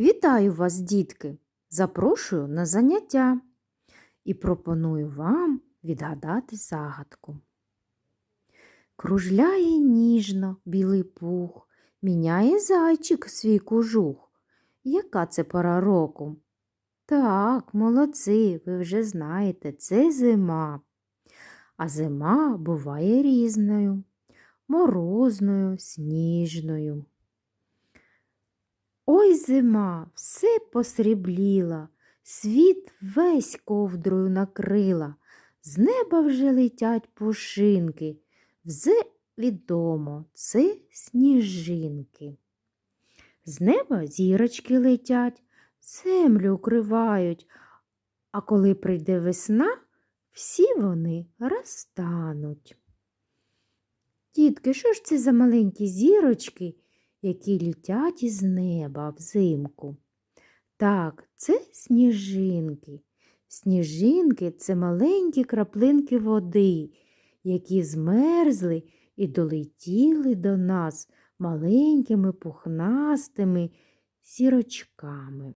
Вітаю вас, дітки! Запрошую на заняття і пропоную вам відгадати загадку. Кружляє ніжно білий пух, міняє зайчик свій кожух. Яка це пора року? Так, молодці, ви вже знаєте, це зима. А зима буває різною, морозною, сніжною. Ой зима, все посрібліла, світ весь ковдрою накрила, з неба вже летять пушинки, вже відомо це сніжинки. З неба зірочки летять, землю укривають, а коли прийде весна, всі вони розтануть. Тітки, що ж це за маленькі зірочки? Які літять із неба взимку. Так, це сніжинки. Сніжинки це маленькі краплинки води, які змерзли і долетіли до нас маленькими пухнастими сірочками.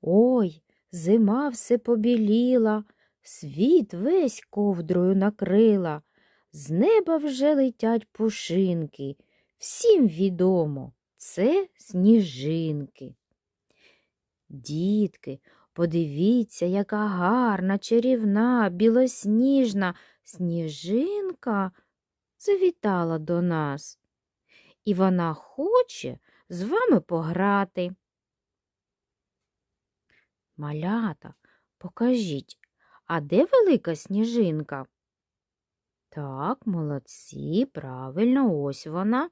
Ой, зима все побіліла, світ весь ковдрою накрила, з неба вже летять пушинки. Всім відомо, це сніжинки. Дітки, подивіться, яка гарна, чарівна, білосніжна сніжинка завітала до нас. І вона хоче з вами пограти. Малята, покажіть, а де велика сніжинка? Так, молодці, правильно, ось вона.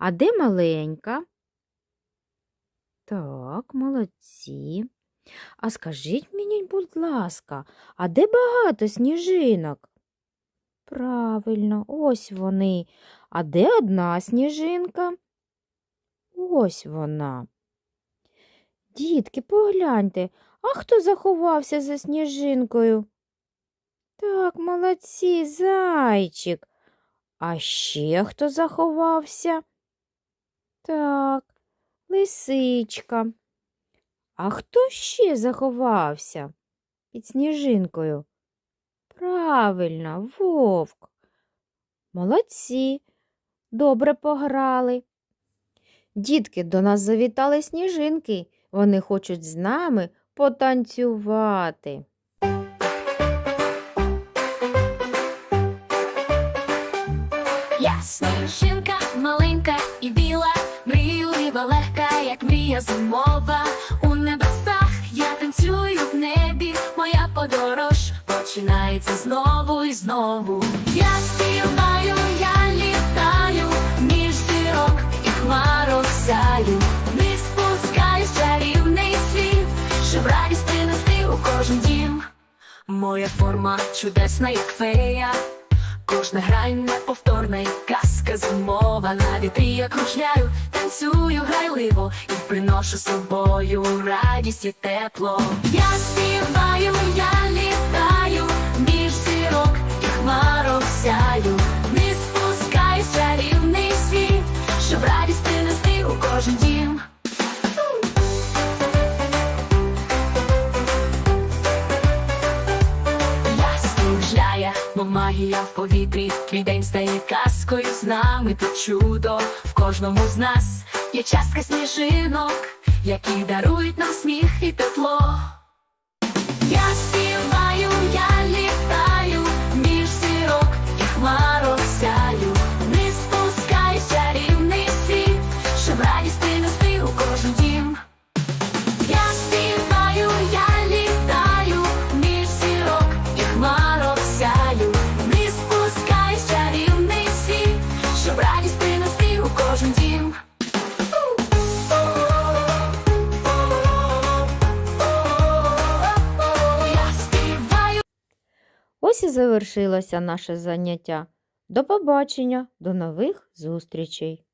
А де маленька? Так, молодці. А скажіть мені, будь ласка, а де багато сніжинок? Правильно, ось вони. А де одна сніжинка? Ось вона. Дітки, погляньте, а хто заховався за сніжинкою? Так, молодці, зайчик. А ще хто заховався? Так, лисичка. А хто ще заховався під сніжинкою? Правильно, вовк. Молодці, добре пограли. Дітки, до нас завітали сніжинки. Вони хочуть з нами потанцювати. Я сніжинка як зимова. У небесах я танцюю в небі, моя подорож починається знову і знову. Я співаю, я літаю, між зірок і хмарок сяю. Не спускаюсь в чарівний світ, щоб радість принести у кожен дім. Моя форма чудесна, як фея. Кожна грань неповторна і казка зимова На вітрі я кружляю, танцюю грайливо І приношу собою радість і тепло. Я співаю, я літаю, між зірок і хмарок сяю. Не спускай чарівний світ, щоб радість принести у кожен дім мов магія в повітрі. Твій день стає казкою з нами тут чудо. В кожному з нас є частка сніжинок, які дарують нам сміх і тепло. Я співаю, я літаю, Ось і завершилося наше заняття. До побачення, до нових зустрічей!